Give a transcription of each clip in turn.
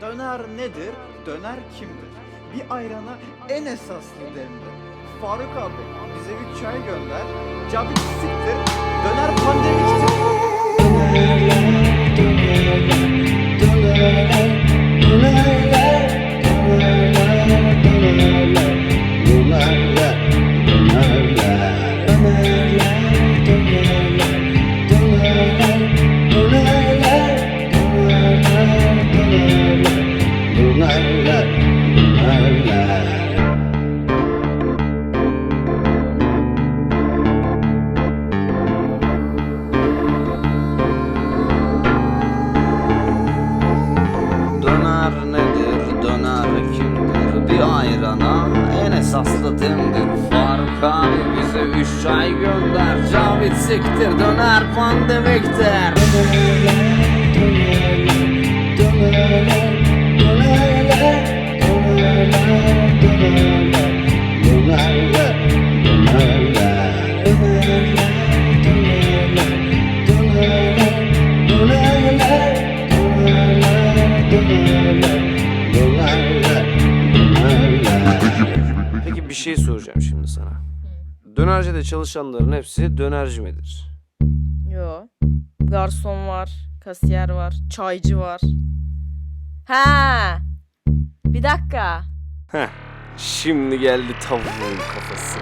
Döner nedir? Döner kimdir? Bir ayrana en esaslı demdir. Faruk abi bize üç çay gönder. Cabit siktir. Döner pandemiktir. Kimdir? Bir ayrana en esaslı demdir. Faruk abi bize üç çay gönder. Cavit siktir, döner pandemiktir. Peki bir şey soracağım şimdi sana. Dönercide çalışanların hepsi dönerci midir? Yo. Garson var, kasiyer var, çaycı var. Ha. Bir dakika. Heh, şimdi geldi tavuğun kafası.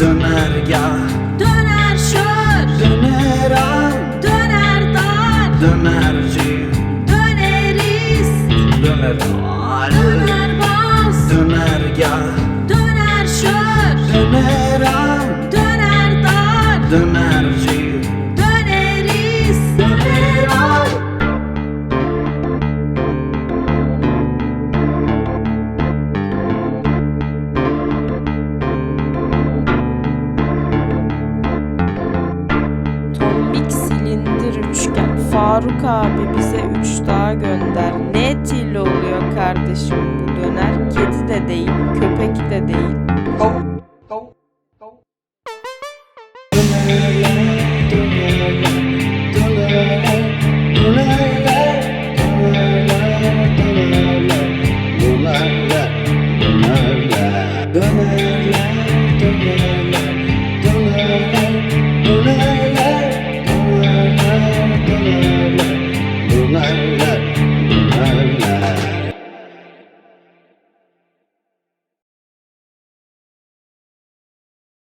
Döner ya, Döner şör, döner al, döner dar, dönerci, döner döner bas, döner ya, döner şör, döner al, döner dar, dönerci, döneriz, döner al. Tombik silindir üçgen. Faruk abi bize üç daha gönder. Ne til kardeşim bu döner? Kedi de değil, köpek de değil.